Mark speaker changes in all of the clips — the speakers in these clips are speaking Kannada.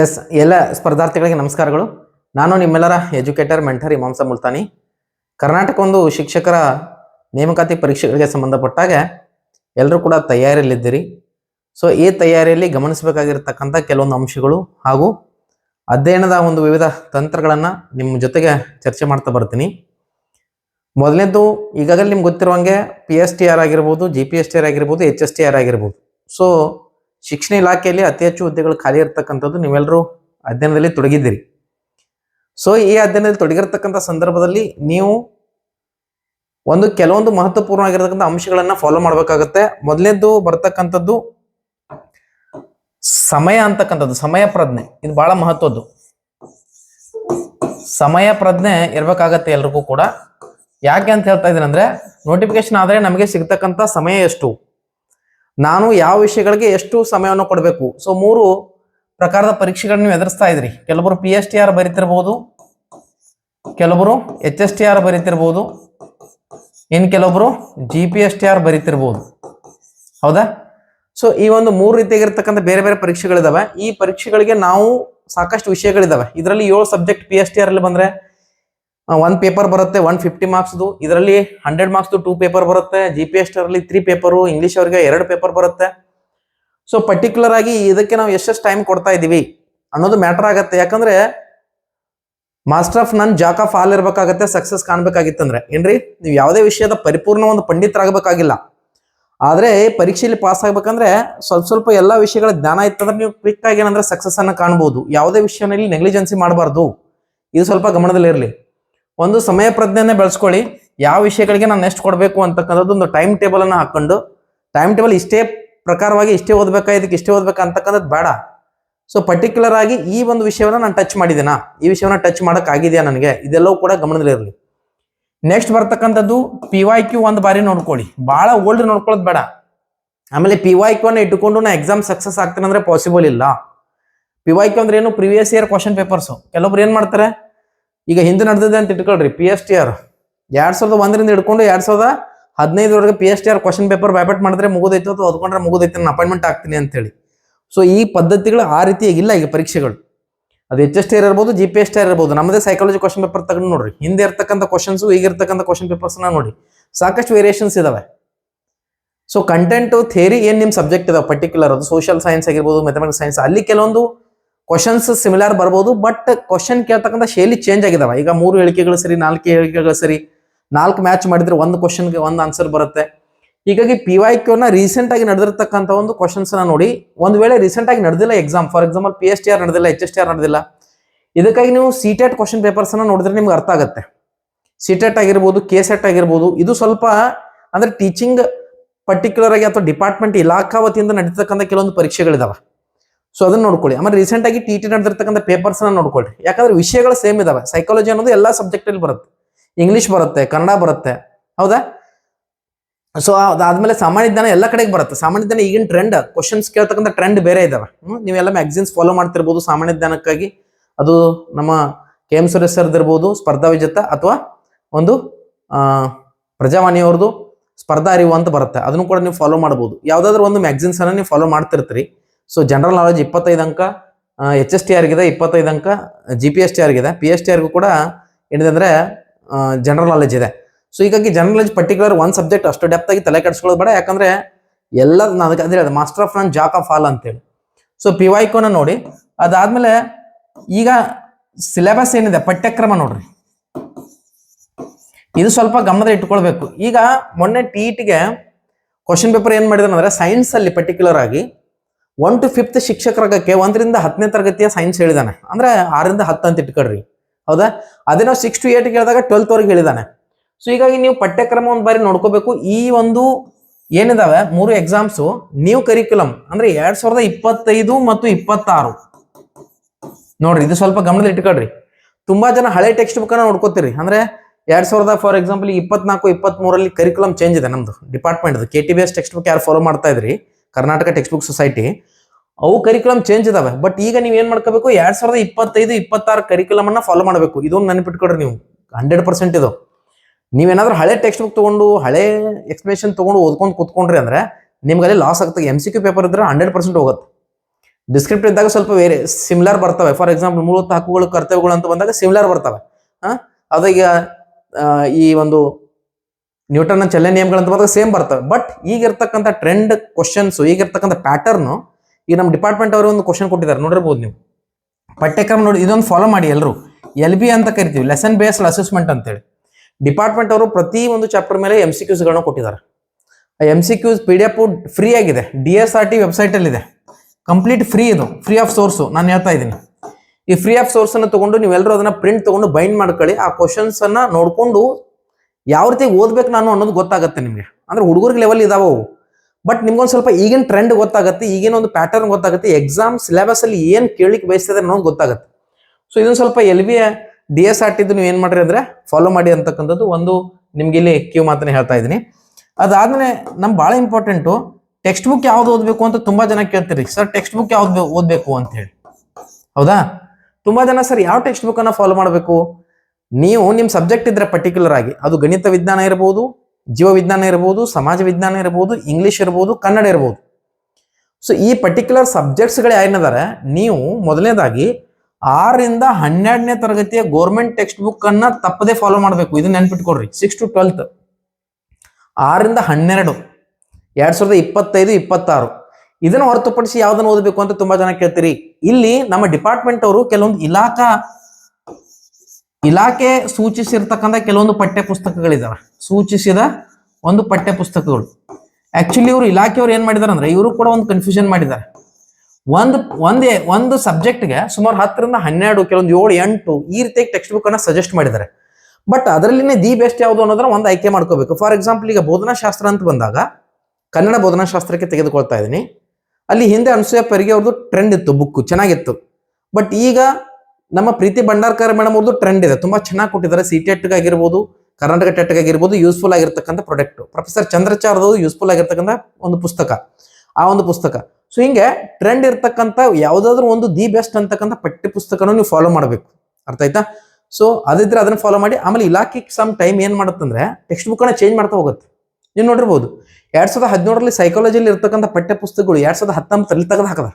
Speaker 1: ಎಸ್, ಎಲ್ಲ ಸ್ಪರ್ಧಾರ್ಥಿಗಳಿಗೆ ನಮಸ್ಕಾರಗಳು. ನಾನು ನಿಮ್ಮೆಲ್ಲರ ಎಜುಕೇಟರ್ ಮೆಂಟರ್ ಇಮಾಂಸ ಮುಲ್ತಾನಿ. ಕರ್ನಾಟಕ ಒಂದು ಶಿಕ್ಷಕರ ನೇಮಕಾತಿ ಪರೀಕ್ಷೆಗಳಿಗೆ ಸಂಬಂಧಪಟ್ಟಾಗ ಎಲ್ಲರೂ ಕೂಡ ತಯಾರಿಯಲ್ಲಿದ್ದೀರಿ. ಸೊ ಈ ತಯಾರಿಯಲ್ಲಿ ಗಮನಿಸಬೇಕಾಗಿರ್ತಕ್ಕಂಥ ಕೆಲವೊಂದು ಅಂಶಗಳು ಹಾಗೂ ಅಧ್ಯಯನದ ಒಂದು ವಿವಿಧ ತಂತ್ರಗಳನ್ನು ನಿಮ್ಮ ಜೊತೆಗೆ ಚರ್ಚೆ ಮಾಡ್ತಾ ಬರ್ತೀನಿ. ಮೊದಲನೇದು ಈಗಾಗಲೇ ನಿಮ್ಗೆ ಗೊತ್ತಿರುವಂಗೆ ಪಿ ಎಸ್ ಟಿ ಆರ್ ಆಗಿರ್ಬೋದು G P S T R ಆಗಿರ್ಬೋದು ಎಚ್ ಎಸ್ ಟಿ ಆರ್ ಆಗಿರ್ಬೋದು. ಸೊ ಶಿಕ್ಷಣ ಇಲಾಖೆಯಲ್ಲಿ ಅತಿ ಹೆಚ್ಚು ಹುದ್ದೆಗಳು ಖಾಲಿ ಇರ್ತಕ್ಕಂಥದ್ದು ನೀವೆಲ್ಲರೂ ಅಧ್ಯಯನದಲ್ಲಿ ತೊಡಗಿದ್ದೀರಿ. ಸೊ ಈ ಅಧ್ಯಯನದಲ್ಲಿ ತೊಡಗಿರ್ತಕ್ಕಂಥ ಸಂದರ್ಭದಲ್ಲಿ ನೀವು ಒಂದು ಕೆಲವೊಂದು ಮಹತ್ವಪೂರ್ಣ ಆಗಿರತಕ್ಕಂಥ ಅಂಶಗಳನ್ನ ಫಾಲೋ ಮಾಡಬೇಕಾಗತ್ತೆ. ಮೊದಲನೇದು ಬರ್ತಕ್ಕಂಥದ್ದು ಸಮಯ ಅಂತಕ್ಕಂಥದ್ದು, ಸಮಯ ಪ್ರಜ್ಞೆ. ಇದು ಬಹಳ ಮಹತ್ವದ್ದು. ಸಮಯ ಪ್ರಜ್ಞೆ ಇರಬೇಕಾಗತ್ತೆ ಎಲ್ರಿಗೂ ಕೂಡ. ಯಾಕೆ ಅಂತ ಹೇಳ್ತಾ ಇದ್ದೀನಿ ಅಂದ್ರೆ ನೋಟಿಫಿಕೇಶನ್ ಆದ್ರೆ ನಮಗೆ ಸಿಗ್ತಕ್ಕಂಥ ಸಮಯ ಎಷ್ಟು? ನಾನು ಯಾವ ವಿಷಯಗಳಿಗೆ ಎಷ್ಟು ಸಮಯವನ್ನು ಕೊಡಬೇಕು? ಸೊ ಮೂರು ಪ್ರಕಾರದ ಪರೀಕ್ಷೆಗಳನ್ನ ನೀವು ಎದುರಿಸ್ತಾ ಇದ್ರಿ ಕೆಲವರು ಪಿ ಎಸ್ ಟಿ ಆರ್ ಬರೀತಿರ್ಬೋದು, ಕೆಲವರು ಎಚ್ ಎಸ್ ಟಿ ಆರ್ ಬರೀತಿರ್ಬೋದು ಇನ್ನು ಕೆಲವೊಬ್ರು G P S T R ಬರೀತಿರ್ಬೋದು. ಹೌದಾ? ಸೊ ಈ ಒಂದು ಮೂರು ರೀತಿಯಾಗಿರ್ತಕ್ಕಂಥ ಬೇರೆ ಬೇರೆ ಪರೀಕ್ಷೆಗಳಿದಾವೆ. ಈ ಪರೀಕ್ಷೆಗಳಿಗೆ ನಾವು ಸಾಕಷ್ಟು ವಿಷಯಗಳಿದಾವೆ. ಇದರಲ್ಲಿ ಏಳು subject P S T R ಅಲ್ಲಿ ಬಂದ್ರೆ ಒನ್ ಪೇಪರ್ ಬರುತ್ತೆ ಒನ್ ಫಿಫ್ಟಿ ಮಾರ್ಕ್ಸ್ದು ಇದರಲ್ಲಿ ಹಂಡ್ರೆಡ್ ಮಾರ್ಕ್ಸ್ದು ಟೂ ಪೇಪರ್ ಬರುತ್ತೆ ಜಿ ಪಿ ಎಸ್ಟರಲ್ಲಿ ತ್ರೀ ಪೇಪರು ಇಂಗ್ಲೀಷ್ ಅವರಿಗೆ ಎರಡು ಪೇಪರ್ ಬರುತ್ತೆ. ಸೊ ಪರ್ಟಿಕ್ಯುಲರ್ ಆಗಿ ಇದಕ್ಕೆ ನಾವು ಎಷ್ಟೆಷ್ಟು ಟೈಮ್ ಕೊಡ್ತಾ ಇದ್ದೀವಿ ಅನ್ನೋದು ಮ್ಯಾಟರ್ ಆಗುತ್ತೆ. ಯಾಕಂದ್ರೆ master of none jack of all ಇರಬೇಕಾಗತ್ತೆ ಸಕ್ಸಸ್ ಕಾಣ್ಬೇಕಾಗಿತ್ತಂದ್ರೆ ಏನ್ರಿ? ನೀವು ಯಾವುದೇ ವಿಷಯದ ಪರಿಪೂರ್ಣ ಒಂದು ಪಂಡಿತರಾಗಬೇಕಾಗಿಲ್ಲ. ಆದರೆ ಪರೀಕ್ಷೆಯಲ್ಲಿ ಪಾಸ್ ಆಗ್ಬೇಕಂದ್ರೆ ಸ್ವಲ್ಪ ಸ್ವಲ್ಪ ಎಲ್ಲಾ ವಿಷಯಗಳ ಜ್ಞಾನ ಇತ್ತಂದ್ರೆ ನೀವು ಕ್ವಿಕ್ ಆಗಿ ಏನಂದ್ರೆ ಸಕ್ಸಸ್ ಅನ್ನ ಕಾಣ್ಬೋದು. ಯಾವುದೇ ವಿಷಯನಲ್ಲಿ ನೆಗ್ಲಿಜೆನ್ಸಿ ಮಾಡಬಾರ್ದು. ಇದು ಸ್ವಲ್ಪ ಗಮನದಲ್ಲಿರಲಿ. ಒಂದು ಸಮಯ ಪ್ರಜ್ಞೆಯನ್ನ ಬೆಳೆಸ್ಕೊಳ್ಳಿ. ಯಾವ ವಿಷಯಗಳಿಗೆ ನಾನು ಎಷ್ಟು ಕೊಡಬೇಕು ಅಂತಕ್ಕಂಥದ್ದು ಒಂದು ಟೈಮ್ ಟೇಬಲ್ ಹಾಕ್ಕೊಂಡು ಟೈಮ್ ಟೇಬಲ್ ಇಷ್ಟೇ ಪ್ರಕಾರವಾಗಿ ಇಷ್ಟೇ ಓದಬೇಕಾ, ಇದಕ್ಕೆ ಇಷ್ಟೇ ಓದ್ಬೇಕಾ ಅಂತಕ್ಕಂಥದ್ದು ಬೇಡ. ಸೊ ಪರ್ಟಿಕ್ಯುಲರ್ ಆಗಿ ಈ ಒಂದು ವಿಷಯವನ್ನು ನಾನು ಟಚ್ ಮಾಡಿದ್ದೀನಾ ಈ ವಿಷಯವನ್ನ ಟಚ್ ಮಾಡೋಕ್ಕಾಗಿದೆಯಾ ನನಗೆ? ಇದೆಲ್ಲವೂ ಕೂಡ ಗಮನದಲ್ಲಿರಲಿ ನೆಕ್ಸ್ಟ್ ಬರ್ತಕ್ಕಂಥದ್ದು ಪಿ ವೈ ಕ್ಯೂ ಒಂದು ಬಾರಿ ನೋಡ್ಕೊಳ್ಳಿ. ಭಾಳ ಓಲ್ಡ್ ನೋಡ್ಕೊಳ್ಳೋದು ಬೇಡ. ಆಮೇಲೆ ಪಿ ವೈ ಕ್ಯೂ ಅನ್ನ ಇಟ್ಟುಕೊಂಡು ನಾನು ಎಕ್ಸಾಮ್ ಸಕ್ಸಸ್ ಆಗ್ತೇನೆ ಅಂದರೆ ಪಾಸಿಬಲ್ ಇಲ್ಲ. ಪಿ ವೈ ಕ್ಯೂ ಅಂದ್ರೆ ಏನು ಪ್ರಿವಿಯಸ್ ಇಯರ್ ಕ್ವಶನ್ ಪೇಪರ್ಸು ಕೆಲವೊಬ್ರು ಏನು ಮಾಡ್ತಾರೆ? ಈಗ ಹಿಂದೆ ನಡೆದಿದೆ ಅಂತ ಇಟ್ಕೊಳ್ರಿ ಪಿ ಎಸ್ ಟಿ ಆರ್ ಎರಡು ಸಾವಿರದ ಒಂದರಿಂದ ಹಿಡ್ಕೊಂಡು ಎರಡು ಸಾವಿರದ ಹದಿನೈದರವರೆಗೆ P S T R question paper ಬ್ಯಾಪೆಟ್ ಮಾಡಿದ್ರೆ ಮುಗಿದೈತು ಅಥವಾ ಓದ್ಕೊಂಡ್ರೆ ಮುಗಿದೈತೆ ನಾನು ಅಪಾಯಿಂಟ್ಮೆಂಟ್ ಆಗ್ತೀನಿ ಅಂತೇಳಿ. ಸೊ ಈ ಪದ್ಧತಿಗಳು ಆ ರೀತಿ ಇಲ್ಲ ಈಗ ಪರೀಕ್ಷೆಗಳು. ಅದು ಎಚ್ ಎಸ್ ಟಿ ಆರ್ ಇರ್ಬೋದು G P S T R ಇರ್ಬೋದು. ನಮ್ಮದೇ ಸೈಕಾಲಜಿ ಕ್ವಶನ್ ಪೇಪರ್ ತಗೊಂಡು ನೋಡ್ರಿ. ಹಿಂದೆ ಇರ್ತಕ್ಕಂಥ ಕ್ವಶನ್ಸು ಈಗ ಇರ್ತಕ್ಕಂಥ ಕ್ವಶನ್ ಪೇಪರ್ಸ್ನ ನೋಡಿ. ಸಾಕಷ್ಟು ವೇರಿಯೇಷನ್ಸ್ ಇದಾವೆ. ಸೊ ಕಂಟೆಂಟು ಥೇರಿ ಏನು ನಿಮ್ಮ ಸಬ್ಜೆಕ್ಟ್ ಇದಾವೆ ಪರ್ಟಿಕ್ಯುಲರ್ ಅದು ಸೋಷಿಯಲ್ ಸೈನ್ಸ್ ಆಗಿರ್ಬೋದು ಮೆಥಮೆಟಿಕ್ಸ್ ಸೈನ್ಸ್ ಅಲ್ಲಿ ಕೆಲವೊಂದು ಕ್ವಶನ್ಸ್ ಸಿಮಿಲರ್ ಬರ್ಬೋದು ಬಟ್ ಕ್ವಶನ್ ಕೇಳ್ತಕ್ಕಂಥ ಶೈಲಿ ಚೇಂಜ್ ಆಗಿದಾವ. ಈಗ ಮೂರು ಹೇಳಿಕೆಗಳು ಸರಿ, ನಾಲ್ಕು ಹೇಳಿಕೆಗಳು ಸರಿ, ನಾಲ್ಕು ಮ್ಯಾಚ್ ಮಾಡಿದ್ರೆ ಒಂದು ಕ್ವಶನ್ಗೆ ಒಂದು ಆನ್ಸರ್ ಬರುತ್ತೆ. ಹೀಗಾಗಿ ಪಿ ವೈ ಕ್ಯೂನ ರೀಸೆಂಟ್ ಆಗಿ ನಡೆದಿರ್ತಕ್ಕಂಥ ಒಂದು ಕ್ವಶನ್ಸ್ ನೋಡಿ. ಒಂದು ವೇಳೆ ರೀಸೆಂಟ್ ಆಗಿ ನಡೆದಿಲ್ಲ exam for example P S T R ನಡೆದಿಲ್ಲ ಎಚ್ ಎಸ್ ಟಿ ಆರ್ ನಡೆದಿಲ್ಲ, ಇದಕ್ಕಾಗಿ ನೀವು ಸಿ ಟೆಟ್ ಕ್ವಶನ್ ಪೇಪರ್ಸ್ ಅನ್ನ ನೋಡಿದ್ರೆ ನಿಮ್ಗೆ ಅರ್ಥ ಆಗುತ್ತೆ. ಸಿ ಟೆಟ್ ಆಗಿರ್ಬೋದು ಕೆ ಸೆಟ್ ಆಗಿರ್ಬೋದು, ಇದು ಸ್ವಲ್ಪ ಅಂದ್ರೆ ಟೀಚಿಂಗ್ ಪರ್ಟಿಕ್ಯುಲರ್ ಆಗಿ ಅಥವಾ ಡಿಪಾರ್ಟ್ಮೆಂಟ್ ಇಲಾಖಾ ವತಿಯಿಂದ ನಡೀತಕ್ಕಂಥ ಕೆಲವೊಂದು ಪರೀಕ್ಷೆಗಳಿದಾವೆ. ಸೊ ಅದನ್ನ ನೋಡ್ಕೊಳ್ಳಿ. ಆಮೇಲೆ ರೀಸೆಂಟ್ ಆಗಿ ಟಿ ಟಿ ನಡೆದಿರ್ತಕ್ಕಂಥ ಪೇಪರ್ಸ್ ನೋಡ್ಕೊಳ್ಳಿ ಯಾಕಂದ್ರೆ ವಿಷಯಗಳು ಸೇಮ್ ಇದಾವೆ. ಸೈಕಾಲಜಿ ಅನ್ನೋದು ಎಲ್ಲಾ ಸಬ್ಜೆಕ್ಟ್ ಅಲ್ಲಿ ಬರುತ್ತೆ. ಇಂಗ್ಲಿಷ್ ಬರುತ್ತೆ, ಕನ್ನಡ ಬರುತ್ತೆ. ಹೌದಾ? ಸೊ ಅದಾದ್ಮೇಲೆ ಸಾಮಾನ್ಯ ಜ್ಞಾನ ಎಲ್ಲ ಕಡೆಗೆ ಬರುತ್ತೆ. ಸಾಮಾನ್ಯ ಜ್ಞಾನ ಈಗಿನ ಟ್ರೆಂಡ್ ಕ್ವಶನ್ಸ್ ಕೇಳ್ತಕ್ಕಂಥ ಟ್ರೆಂಡ್ ಬೇರೆ ಇದಾವೆ? ನೀವೆಲ್ಲ ಮ್ಯಾಗ್ಝಿನ್ಸ್ ಫಾಲೋ ಮಾಡ್ತಿರ್ಬೋದು ಸಾಮಾನ್ಯ ಜ್ಞಾನಕ್ಕಾಗಿ. ಅದು ನಮ್ಮ ಕೆ ಎಂ ಸುರೇಶ್ ಸರ್ದು ಇರ್ಬೋದು, ಸ್ಪರ್ಧಾ ವಿಜೇತ ಅಥವಾ ಒಂದು ಪ್ರಜಾವಾಣಿಯವ್ರದ್ದು ಸ್ಪರ್ಧಾ ಅರಿವು ಅಂತ ಬರುತ್ತೆ. ಅದನ್ನು ಕೂಡ ನೀವು ಫಾಲೋ ಮಾಡ್ಬೋದು. ಯಾವ್ದಾದ್ರು ಒಂದು ಮ್ಯಾಗಝಿನ್ಸ್ ಅನ್ನ ನೀವು ಫಾಲೋ ಮಾಡ್ತಿರ್ತೀರಿ. ಸೊ ಜನರಲ್ ನಾಲೆಜ್ ಇಪ್ಪತ್ತೈದು ಅಂಕ ಎಚ್ ಎಸ್ ಟಿ ಆರ್ಗಿದೆ ಇಪ್ಪತ್ತೈದು ಅಂಕ ಜಿ ಪಿ ಎಸ್ ಟಿ ಆರ್ಗಿದೆ ಪಿ ಎಸ್ ಟಿ ಆರ್ಗೂ ಕೂಡ ಏನಿದೆ ಅಂದರೆ ಜನರಲ್ ನಾಲೆಜ್ ಇದೆ. ಸೊ ಹೀಗಾಗಿ ಜನರಲ್ ನಾಲೆಜ್ ಪರ್ಟಿಕ್ಯುಲರ್ ಒಂದು ಸಬ್ಜೆಕ್ಟ್ ಅಷ್ಟು ಡೆಪ್ತ್ ಆಗಿ ತಲೆ ಕೆಡಿಸ್ಕೊಳ್ಳೋದು ಬೇಡ. ಯಾಕಂದರೆ ಎಲ್ಲ ನಾನು ಅದೇ ಅದು master of none jack of all ಅಂತೇಳಿ. ಸೊ ಪಿ ವೈ ಕೋನ ನೋಡಿ, ಅದಾದಮೇಲೆ ಈಗ ಸಿಲೆಬಸ್ ಏನಿದೆ, ಪಠ್ಯಕ್ರಮ ನೋಡ್ರಿ. ಇದು ಸ್ವಲ್ಪ ಗಮನದ ಇಟ್ಕೊಳ್ಬೇಕು. ಈಗ ಮೊನ್ನೆ ಟಿ ಟಿಗೆ ಕ್ವಶನ್ ಪೇಪರ್ ಏನು ಮಾಡಿದ್ರೆ ಅಂದರೆ ಸೈನ್ಸಲ್ಲಿ ಪರ್ಟಿಕ್ಯುಲರ್ ಆಗಿ ಒನ್ ಟು ಫಿಫ್ತ್ ಶಿಕ್ಷಕರಾಗಕ್ಕೆ ಒಂದರಿಂದ ಹತ್ತನೇ ತರಗತಿಯ ಸೈನ್ಸ್ ಹೇಳಿದಾನೆ. ಅಂದ್ರೆ ಆರರಿಂದ ಹತ್ತು ಅಂತ ಇಟ್ಕೊಳ್ರಿ. ಹೌದಾ? ಅದೇ ನಾವು ಸಿಕ್ಸ್ ಟು ಏಟ್ ಕೇಳಿದಾಗ ಟ್ವೆಲ್ತ್ ವರೆಗೆ ಹೇಳಿದಾನೆ. ಸೊ ಹೀಗಾಗಿ ನೀವು ಪಠ್ಯಕ್ರಮ ಒಂದು ಬಾರಿ ನೋಡ್ಕೋಬೇಕು. ಈ ಒಂದು ಏನಿದಾವೆ? ಮೂರು ಎಕ್ಸಾಮ್ಸು ನ್ಯೂ ಕರಿಕ್ಯುಲಮ್ ಅಂದ್ರೆ ಎರಡ್ ಸಾವಿರದ ಇಪ್ಪತ್ತೈದು ಮತ್ತು ಇಪ್ಪತ್ತಾರು. ನೋಡ್ರಿ, ಇದು ಸ್ವಲ್ಪ ಗಮನದಲ್ಲಿ ಇಟ್ಕೊಳ್ರಿ. ತುಂಬಾ ಜನ ಹಳೆ ಟೆಕ್ಸ್ಟ್ ಬುಕ್ ನೋಡ್ಕೋತೀರಿ. ಅಂದ್ರೆ ಎರಡ್ ಸಾವಿರದ ಫಾರ್ ಎಕ್ಸಾಂಪಲ್ ಇಪ್ಪತ್ನಾಲ್ಕು ಇಪ್ಪತ್ತ್ ಮೂರಲ್ಲಿ ಕರಿಕ್ಯುಲಮ್ ಚೇಂಜ್ ಇದೆ ನಮ್ದು. Department K T B S textbook ಯಾರು ಫಾಲೋ ಮಾಡ್ತಾ ಇದ್ರಿ? ಕರ್ನಾಟಕ ಟೆಕ್ಸ್ಟ್ ಬುಕ್ ಸೊಸೈಟಿ ಅವು ಕರಿಕ್ಯುಲಮ್ ಚೇಂಜ್ ಇದಾವೆ. ಬಟ್ ಈಗ ನೀವು ಏನ್ ಮಾಡ್ಕೋಬೇಕು? ಎರಡ್ ಸಾವಿರದ ಇಪ್ಪತ್ತೈದು, ಇಪ್ಪತ್ತಾರು ಕರಿಕ್ಯುಲಮ್ ಅನ್ನ ಫಾಲೋ ಮಾಡಬೇಕು. ಇದೊಂದು ನೆನಪಿಟ್ಕೊಡ್ರಿ ನೀವು. ಹಂಡ್ರೆಡ್ ಪರ್ಸೆಂಟ್ ಇದು. ನೀವೇನಾದ್ರೂ ಹಳೆ ಟೆಕ್ಸ್ಟ್ ಬುಕ್ ತಗೊಂಡು, ಹಳೆ ಎಕ್ಸ್ಪ್ಲೇಷನ್ ತಗೊಂಡು ಓದ್ಕೊಂಡು ಕೂತ್ಕೊಂಡ್ರಿ ಅಂದ್ರೆ ನಿಮ್ಗೆ ಅಲ್ಲಿ ಲಾಸ್ ಆಗ್ತದೆ. ಎಂ ಸಿ ಕ್ಯೂ ಪೇಪರ್ ಇದ್ರೆ ಹಂಡ್ರೆಡ್ ಪರ್ಸೆಂಟ್ ಹೋಗುತ್ತೆ. ಡಿಸ್ಕ್ರಿಪ್ಟ್ ಇದ್ದಾಗ ಸ್ವಲ್ಪ ಬೇರೆ ಸಿಮಿಲರ್ ಬರ್ತವೆ. ಫಾರ್ ಎಕ್ಸಾಂಪಲ್ ಮೂವತ್ತು ಹಕ್ಕುಗಳು, ಕರ್ತವ್ಯಗಳು ಅಂತ ಬಂದಾಗ ಸಿಮಿಲರ್ ಬರ್ತವೆ. ಅದೀಗ ಈ ಒಂದು ನ್ಯೂಟನ್ನ ಚಲನೆ ನಿಯಮಗಳಂತ ಬಂದಾಗ ಸೇಮ್ ಬರ್ತವೆ. ಬಟ್ ಈಗಿರ್ತಕ್ಕಂಥ ಟ್ರೆಂಡ್ ಕ್ವಶನ್ಸ್ ಈಗಿರ್ತಕ್ಕಂಥ ಪ್ಯಾಟರ್ನು ಈಗ ನಮ್ಮ ಡಿಪಾರ್ಟ್ಮೆಂಟ್ ಅವರು ಒಂದು ಕ್ವಶನ್ ಕೊಟ್ಟಿದ್ದಾರೆ. ನೋಡಿರ್ಬೋದು ನೀವು. ಪಠ್ಯಕ್ರಮ ನೋಡಿ, ಇದೊಂದು ಫಾಲೋ ಮಾಡಿ ಎಲ್ಲರೂ ಎಲ್ ಬಿ ಅಂತ ಕರಿತೀವಿ. ಲೆಸನ್ ಬೇಸ್ಡ್ ಅಸೆಸ್ಮೆಂಟ್ ಅಂತೇಳಿ. ಡಿಪಾರ್ಟ್ಮೆಂಟ್ ಅವರು ಪ್ರತಿ ಒಂದು ಚಾಪ್ಟರ್ ಮೇಲೆ ಎಂ ಸಿ ಕ್ಯೂಸ್ಗಳನ್ನ ಕೊಟ್ಟಿದ್ದಾರೆ. ಆ M C Qs P D F free ಆಗಿದೆ. ಡಿ ಎಸ್ ಆರ್ ಟಿ ವೆಬ್ಸೈಟಲ್ಲಿದೆ ಕಂಪ್ಲೀಟ್ ಫ್ರೀ ಇದು. ಫ್ರೀ ಆಫ್ ಸೋರ್ಸು ನಾನು ಹೇಳ್ತಾ ಇದ್ದೀನಿ. ಈ ಫ್ರೀ ಆಫ್ ಸೋರ್ಸ್ ಅನ್ನು ತಗೊಂಡು ನೀವೆಲ್ಲರೂ ಅದನ್ನ ಪ್ರಿಂಟ್ ತಗೊಂಡು ಬೈಂಡ್ ಮಾಡ್ಕೊಳ್ಳಿ. ಆ ಕ್ವಶನ್ಸ್ ಅನ್ನ ನೋಡ್ಕೊಂಡು ಯಾವ ರೀತಿ ಓದ್ಬೇಕು ನಾನು ಅನ್ನೋದು ಗೊತ್ತಾಗುತ್ತೆ ನಿಮಗೆ. ಅಂದ್ರೆ ಹುಡುಗರಿಗೆ ಲೆವೆಲ್ ಇದಾವೆ ಬಟ್ ನಿಮ್ಗೊಂದು ಸ್ವಲ್ಪ ಈಗಿನ ಟ್ರೆಂಡ್ ಗೊತ್ತಾಗುತ್ತೆ, ಈಗಿನ ಒಂದು ಪ್ಯಾಟರ್ನ್ ಗೊತ್ತಾಗುತ್ತೆ ಎಕ್ಸಾಮ್ ಸಿಲೆಬಸ್ ಅಲ್ಲಿ ಏನ್ ಕೇಳಿಕ್ ಬಯಸ್ತದೆ ಅನ್ನೋದು ಗೊತ್ತಾಗುತ್ತೆ. ಸೊ ಇದೊಂದು ಸ್ವಲ್ಪ L B D S R ಟಿದ್ದು ನೀವು ಏನ್ ಮಾಡ್ರಿ ಅಂದ್ರೆ ಫಾಲೋ ಮಾಡಿ ಅಂತಕ್ಕಂಥದ್ದು ಒಂದು ನಿಮ್ಗೆ ಇಲ್ಲಿ ಕ್ಯೂ ಮಾತ್ರ ಹೇಳ್ತಾ ಇದ್ದೀನಿ. ಅದಾದ್ಮೇಲೆ ನಮ್ ಬಹಳ ಇಂಪಾರ್ಟೆಂಟು ಟೆಕ್ಸ್ಟ್ ಬುಕ್ ಯಾವ್ದು ಓದ್ಬೇಕು ಅಂತ ತುಂಬಾ ಜನ ಕೇಳ್ತೀರಿ. ಸರ್ ಟೆಕ್ಸ್ಟ್ ಬುಕ್ ಯಾವ್ದು ಓದ್ಬೇಕು ಅಂತ ಹೇಳಿ. ಹೌದಾ? ತುಂಬಾ ಜನ ಸರ್ ಯಾವ ಟೆಕ್ಸ್ಟ್ ಬುಕ್ ಅನ್ನ ಫಾಲೋ ಮಾಡಬೇಕು? ನೀವು ನಿಮ್ಮ ಸಬ್ಜೆಕ್ಟ್ ಇದ್ರೆ ಪರ್ಟಿಕ್ಯುಲರ್ ಆಗಿ, ಅದು ಗಣಿತ ವಿಜ್ಞಾನ ಇರಬಹುದು ಜೀವ ವಿಜ್ಞಾನ ಇರಬಹುದು ಸಮಾಜ ವಿಜ್ಞಾನ ಇರಬಹುದು ಇಂಗ್ಲಿಷ್ ಇರಬಹುದು ಕನ್ನಡ ಇರಬಹುದು ಸೊ ಈ ಪರ್ಟಿಕ್ಯುಲರ್ ಸಬ್ಜೆಕ್ಟ್ಸ್ಗಳು ಏನಿದ್ದಾರೆ ನೀವು ಮೊದಲನೇದಾಗಿ ಆರರಿಂದ ಹನ್ನೆರಡನೇ ತರಗತಿಯ ಗೌರ್ಮೆಂಟ್ ಟೆಕ್ಸ್ಟ್ ಬುಕ್ ಅನ್ನ ತಪ್ಪದೆ ಫಾಲೋ ಮಾಡಬೇಕು. ಇದನ್ನ ನೆನ್ಪಿಟ್ಕೊಡ್ರಿ ಸಿಕ್ಸ್ ಟು ಟ್ವೆಲ್ತ್ ಆರರಿಂದ ಹನ್ನೆರಡು. ಎರಡ್ ಸಾವಿರದ ಇಪ್ಪತ್ತೈದು, ಇಪ್ಪತ್ತಾರು. ಇದನ್ನು ಹೊರತುಪಡಿಸಿ ಯಾವ್ದನ್ನ ಓದಬೇಕು ಅಂತ ತುಂಬಾ ಜನ ಕೇಳ್ತೀರಿ. ಇಲ್ಲಿ ನಮ್ಮ ಡಿಪಾರ್ಟ್ಮೆಂಟ್ ಅವರು ಕೆಲವೊಂದು ಇಲಾಖಾ ಇಲಾಖೆ ಸೂಚಿಸಿರ್ತಕ್ಕಂಥ ಕೆಲವೊಂದು ಪಠ್ಯ ಪುಸ್ತಕಗಳಿದಾವೆ ಸೂಚಿಸಿದ ಒಂದು ಪಠ್ಯ ಪುಸ್ತಕಗಳು ಆಕ್ಚುಲಿ ಇವರು ಇಲಾಖೆಯವರು ಏನ್ ಮಾಡಿದಾರೆ ಅಂದ್ರೆ ಇವರು ಕೂಡ ಒಂದು ಕನ್ಫ್ಯೂಷನ್ ಮಾಡಿದ್ದಾರೆ. ಒಂದು, ಒಂದೇ, ಒಂದು ಸಬ್ಜೆಕ್ಟ್ಗೆ ಸುಮಾರು ಹತ್ತರಿಂದ ಹನ್ನೆರಡು, ಕೆಲವೊಂದು ಏಳು, ಎಂಟು ಈ ರೀತಿಯಾಗಿ ಟೆಕ್ಸ್ಟ್ ಬುಕ್ ಅನ್ನ ಸಜೆಸ್ಟ್ ಮಾಡಿದ್ದಾರೆ. ಬಟ್ ಅದರಲ್ಲಿನೇ ದಿ ಬೆಸ್ಟ್ ಯಾವುದು ಅನ್ನೋದನ್ನ ಒಂದು ಆಯ್ಕೆ ಮಾಡ್ಕೋಬೇಕು. ಫಾರ್ ಎಕ್ಸಾಂಪಲ್ ಈಗ ಬೋಧನಾಶಾಸ್ತ್ರ ಅಂತ ಬಂದಾಗ, ಕನ್ನಡ ಬೋಧನಾಶಾಸ್ತ್ರಕ್ಕೆ ತೆಗೆದುಕೊಳ್ತಾ ಇದ್ದೀನಿ. ಅಲ್ಲಿ ಹಿಂದೆ ಅನಸೂಯ ಪೆರಿಗೆ ಅವ್ರದ್ದು ಟ್ರೆಂಡ್ ಇತ್ತು ಬುಕ್ ಚೆನ್ನಾಗಿತ್ತು. ಬಟ್ ಈಗ ನಮ್ಮ ಪ್ರೀತಿ ಭಂಡಾರ್ಕರ್ ಮೇಡಮ್ ಅವ್ರದ್ದು ಟ್ರೆಂಡ್ ಇದೆ. ತುಂಬಾ ಚೆನ್ನಾಗಿ ಕೊಟ್ಟಿದ್ದಾರೆ. ಸಿ ಟೆಟ್ ಆಗಿರ್ಬೋದು, ಕರ್ನಾಟಕ ಟೆಟ್ ಆಗಿರ್ಬೋದು ಯೂಸ್ಫುಲ್ ಆಗಿರ್ತಕ್ಕಂಥ ಪ್ರಾಡಕ್ಟ್ ಪ್ರೊಫೆಸರ್ ಚಂದ್ರಚಾರ್ದು ಯೂಸ್ಫುಲ್ ಆಗಿರ್ತಕ್ಕಂಥ ಒಂದು ಪುಸ್ತಕ. ಆ ಒಂದು ಪುಸ್ತಕ. ಸೊ ಹಿಂಗೆ ಟ್ರೆಂಡ್ ಇರ್ತಕ್ಕಂಥ ಯಾವುದಾದ್ರೂ ಒಂದು ದಿ ಬೆಸ್ಟ್ ಅಂತಕ್ಕಂಥ ಪಠ್ಯ ಪುಸ್ತಕನ ನೀವು ಫಾಲೋ ಮಾಡಬೇಕು. ಅರ್ಥ ಆಯ್ತಾ? ಸೊ ಅದಿದ್ರೆ ಅದನ್ನ ಫಾಲೋ ಮಾಡಿ, ಆಮೇಲೆ ಇಲಾಖೆಗೆ ಸಮ್ ಟೈಮ್ ಏನ್ ಮಾಡುತ್ತಂದ್ರೆ ಟೆಕ್ಸ್ಟ್ ಬುಕ್ ಅನ್ನ ಚೇಂಜ್ ಮಾಡ್ತಾ ಹೋಗುತ್ತೆ. ನೀವು ನೋಡಿರ್ಬೋದು, ಎರಡ್ ಸಾವಿರದ ಹದಿನೇಳರಲ್ಲಿ ಸೈಕಾಲಜಿಯಲ್ಲಿ ಇರ್ತಕ್ಕಂಥ ಪಠ್ಯ ಪುಸ್ತಕಗಳು ಎರಡ್ ಸಾವಿರದ ಹತ್ತೊಂಬತ್ತರಲ್ಲಿ ತೆಗೆದು ಹಾಕದ.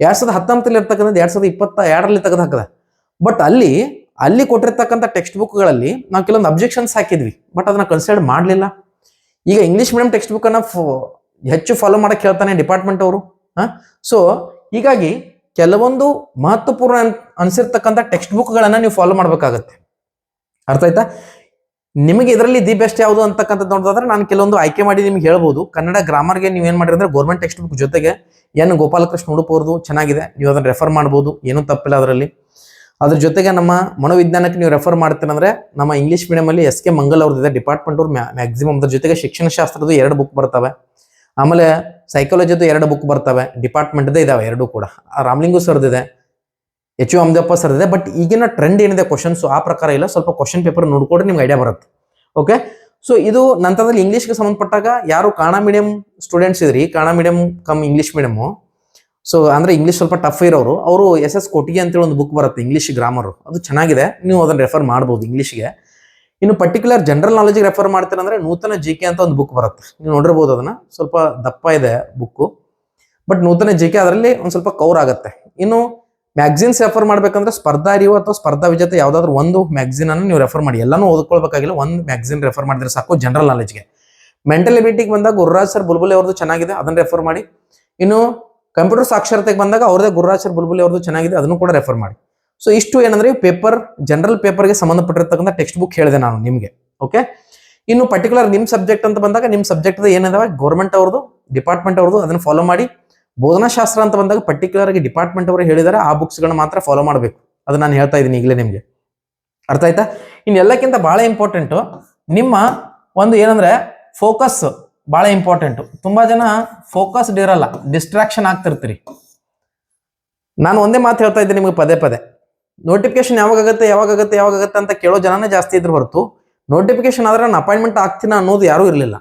Speaker 1: ಎರಡ್ ಸಾವಿರದ ಹತ್ತೊಂಬತ್ತರಲ್ಲಿ ಇರ್ತಕ್ಕಂಥದ್ದು ಎರಡ್ ಸಾವಿರದ ಇಪ್ಪತ್ತ ಎರಡರಲ್ಲಿ ತೆಗೆದು ಹಾಕದ. ಬಟ್ ಅಲ್ಲಿ ಅಲ್ಲಿ ಕೊಟ್ಟಿರ್ತಕ್ಕಂಥ ಟೆಕ್ಸ್ಟ್ ಬುಕ್ಗಳಲ್ಲಿ ನಾವು ಕೆಲವೊಂದು ಅಬ್ಜೆಕ್ಷನ್ಸ್ ಹಾಕಿದ್ವಿ ಬಟ್ ಅದನ್ನ ಕನ್ಸಿಡರ್ ಮಾಡಲಿಲ್ಲ. ಈಗ ಇಂಗ್ಲಿಷ್ ಮೀಡಿಯಂ ಟೆಕ್ಸ್ಟ್ ಬುಕ್ಕನ್ನು ಹೆಚ್ಚು ಫಾಲೋ ಮಾಡಕ್ ಹೇಳ್ತಾನೆ ಡಿಪಾರ್ಟ್ಮೆಂಟ್ ಅವರು ಸೊ ಹೀಗಾಗಿ ಕೆಲವೊಂದು ಮಹತ್ವಪೂರ್ಣ ಅನ್- ಅನ್ಸಿರ್ತಕ್ಕಂಥ ಟೆಕ್ಸ್ಟ್ ಬುಕ್ಗಳನ್ನು ನೀವು ಫಾಲೋ ಮಾಡಬೇಕಾಗತ್ತೆ. ಅರ್ಥ ಆಯ್ತಾ? ನಿಮಗೆ ಇದರಲ್ಲಿ ದಿ ಬೆಸ್ಟ್ ಯಾವುದು ಅಂತಕ್ಕಂಥದ್ದು ನೋಡೋದಾದ್ರೆ ನಾನು ಕೆಲವೊಂದು ಆಯ್ಕೆ ಮಾಡಿ ನಿಮ್ಗೆ ಹೇಳ್ಬೋದು. ಕನ್ನಡ ಗ್ರಾಮರ್ಗೆ ನೀವು ಏನು ಮಾಡಿದ್ರೆ ಗೌರ್ಮೆಂಟ್ ಟೆಕ್ಸ್ಟ್ ಬುಕ್ ಜೊತೆಗೆ ಎನ್ ಗೋಪಾಲಕೃಷ್ಣ ಉಡುಪ್ ಅವ್ರದ್ದು ಚೆನ್ನಾಗಿದೆ, ನೀವು ಅದನ್ನ ರೆಫರ್ ಮಾಡ್ಬೋದು, ಏನೂ ತಪ್ಪಿಲ್ಲ ಅದರಲ್ಲಿ. ಅದ್ರ ಜೊತೆಗೆ ನಮ್ಮ ಮನೋವಿಜ್ಞಾನಕ್ಕೆ ನೀವು ರೆಫರ್ ಮಾಡ್ತೀನಂದ್ರೆ ನಮ್ಮ ಇಂಗ್ಲಿಷ್ ಮೀಡಿಯಮಲ್ಲಿ ಎಸ್ ಕೆ ಮಂಗಲ್ ಅವ್ರದ್ದು ಡಿಪಾರ್ಟ್ಮೆಂಟ್ ಅವ್ರು ಮ್ಯಾಕ್ಸಿಮಮ್ ಅದ್ರ ಜೊತೆಗೆ ಶಿಕ್ಷಣ ಶಾಸ್ತ್ರದ ಎರಡು ಬುಕ್ ಬರ್ತವೆ. ಆಮೇಲೆ ಸೈಕಾಲಜಿದು ಎರಡು ಬುಕ್ ಬರ್ತವೆ. ಡಿಪಾರ್ಟ್ಮೆಂಟ್ದೇ ಇದಾವೆ ಎರಡು ಕೂಡ. ರಾಮ್ಲಿಂಗು ಸರ್ದಿದೆ ಎಚ್ ಯು ಅಮ್ದಪ್ಪ ಸರ್ದಿದೆ ಬಟ್ ಈಗಿನ ಟ್ರೆಂಡ್ ಏನಿದೆ ಕ್ವಶನ್ಸ್ ಆ ಪ್ರಕಾರ ಇಲ್ಲ. ಸ್ವಲ್ಪ ಕ್ವಶನ್ ಪೇಪರ್ ನೋಡ್ಕೊಂಡ್ರೆ ನಿಮ್ಗೆ ಐಡಿಯಾ ಬರುತ್ತೆ. ಓಕೆ ಸೊ ಇದು ನಂತರದಲ್ಲಿ ಇಂಗ್ಲೀಷ್ಗೆ ಸಂಬಂಧಪಟ್ಟಾಗ ಯಾರು ಕನ್ನಡ ಮೀಡಿಯಂ ಸ್ಟೂಡೆಂಟ್ಸ್ ಇದ್ರಿ Kannada medium cum English medium so ಅಂದ್ರೆ ಇಂಗ್ಲೀಷ್ ಸ್ವಲ್ಪ ಟಫ್ ಇರೋರು, ಅವರು ಎಸ್ ಎಸ್ ಕೊಟ್ಟಿಗೆ ಅಂತೇಳಿ ಒಂದು ಬುಕ್ ಬರುತ್ತೆ ಇಂಗ್ಲೀಷ್ ಗ್ರಾಮರ್ ಅದು ಚೆನ್ನಾಗಿದೆ. ನೀವು ಅದನ್ನ ರೆಫರ್ ಮಾಡ್ಬೋದು ಇಂಗ್ಲೀಷ್ಗೆ ಇನ್ನು ಪರ್ಟಿಕ್ಯುಲರ್ ಜನರಲ್ ನಾಲೆಜ್ಗೆ ರೆಫರ್ ಮಾಡ್ತೀರಂದ್ರೆ ನೂತನ ಜಿ ಕೆ ಅಂತ ಒಂದು ಬುಕ್ ಬರುತ್ತೆ. ನೀವು ನೋಡಿರ್ಬೋದು ಅದನ್ನ. ಸ್ವಲ್ಪ ದಪ್ಪ ಇದೆ book but Nutana G K ಅದರಲ್ಲಿ ಒಂದು ಸ್ವಲ್ಪ ಕವರ್ ಆಗುತ್ತೆ. ಇನ್ನು ಮ್ಯಾಗ್ಝಿನ್ಸ್ ರೆಫರ್ ಮಾಡ್ಬೇಕಂದ್ರೆ ಸ್ಪರ್ಧಾ ಅರಿವು ಅಥವಾ ಸ್ಪರ್ಧಾ ವಿಜೇತ ಯಾವ್ದಾದ್ರು ಒಂದು ಮ್ಯಾಗ್ಝಿನ್ ಅನ್ನು ನೀವು ರೆಫರ್ ಮಾಡಿ. ಎಲ್ಲಾನು ಓದ್ಕೊಳ್ಬೇಕಾಗಿಲ್ಲ, ಒಂದು ಮ್ಯಾಗ್ಝಿನ್ ರೆಫರ್ ಮಾಡಿದ್ರೆ ಸಾಕು ಜನರಲ್ ನಾಲೆಜ್ಗೆ ಮೆಂಟಲ್ ಎಬಿಲಿಟಿಗೆ ಬಂದಾಗ ಗುರುರಾಜ್ ಸರ್ ಬುಲ್ಬುಲೆ ಅವ್ರದ್ದು ಚೆನ್ನಾಗಿದೆ, ಅದನ್ನ ರೆಫರ್ ಮಾಡಿ. ಇನ್ನು ಕಂಪ್ಯೂಟರ್ ಸಾಕ್ಷರತೆಗೆ ಬಂದಾಗ ಅವ್ರದೇ ಗುರುರಾಜರ್ ಬುಲ್ಬುಲಿ ಅವ್ರದ್ದು ಚೆನ್ನಾಗಿದೆ, ಅದನ್ನು ಕೂಡ ರೆಫರ್ ಮಾಡಿ. ಸೊ ಇಷ್ಟು ಏನಂದ್ರೆ ಪೇಪರ್ ಜನರಲ್ ಪೇಪರ್ಗೆ ಸಂಬಂಧಪಟ್ಟಿರ್ತಕ್ಕಂಥ ಟೆಕ್ಸ್ಟ್ ಬುಕ್ ಹೇಳಿದೆ ನಾನು ನಿಮಗೆ ಓಕೆ ಇನ್ನು ಪರ್ಟಿಕ್ಯುಲರ್ ನಿಮ್ಮ ಸಬ್ಜೆಕ್ಟ್ ಅಂತ ಬಂದಾಗ ನಿಮ್ಮ ಸಬ್ಜೆಕ್ಟ್ ಏನಿದಾವೆ? ಗೌರ್ಮೆಂಟ್ ಅವ್ರದ್ದು ಡಿಪಾರ್ಟ್ಮೆಂಟ್ ಅವ್ರದ್ದು, ಅದನ್ನು ಫಾಲೋ ಮಾಡಿ. ಬೋಧನಾಶಾಸ್ತ್ರ ಅಂತ ಬಂದಾಗ ಪರ್ಟಿಕ್ಯುಲರ್ ಆಗಿ ಡಿಪಾರ್ಟ್ಮೆಂಟ್ ಅವರು ಹೇಳಿದ್ದಾರೆ ಆ ಬುಕ್ಸ್ಗಳನ್ನ ಮಾತ್ರ ಫಾಲೋ ಮಾಡಬೇಕು. ಅದು ನಾನು ಹೇಳ್ತಾ ಇದ್ದೀನಿ ಈಗಲೇ ನಿಮಗೆ. ಅರ್ಥ ಆಯ್ತಾ? ಇನ್ನು ಎಲ್ಲಕ್ಕಿಂತ ಬಹಳ ಇಂಪಾರ್ಟೆಂಟು ನಿಮ್ಮ ಒಂದು ಏನಂದ್ರೆ ಫೋಕಸ್ ಬಹಳ ಇಂಪಾರ್ಟೆಂಟು ತುಂಬಾ ಜನ ಫೋಕಸ್ಡ್ ಇರಲ್ಲ ಡಿಸ್ಟ್ರಾಕ್ಷನ್ ಆಗ್ತಿರ್ತೀರಿ. ನಾನು ಒಂದೇ ಮಾತು ಹೇಳ್ತಾ ಇದ್ದೀನಿ ನಿಮಗೆ ಪದೇ ಪದೇ. ನೋಟಿಫಿಕೇಶನ್ ಯಾವಾಗ ಆಗುತ್ತೆ ಯಾವಾಗ ಆಗುತ್ತೆ ಯಾವಾಗ ಆಗುತ್ತೆ ಅಂತ ಕೇಳೋ ಜನನೇ ಜಾಸ್ತಿ ಇದ್ರ ಹೊರತು ನೋಟಿಫಿಕೇಶನ್ ಆದ್ರೆ ನಾನು ಅಪಾಯಿಂಟ್ಮೆಂಟ್ ಆಗ್ತೀನಿ ಅನ್ನೋದು ಯಾರೂ ಇರಲಿಲ್ಲ.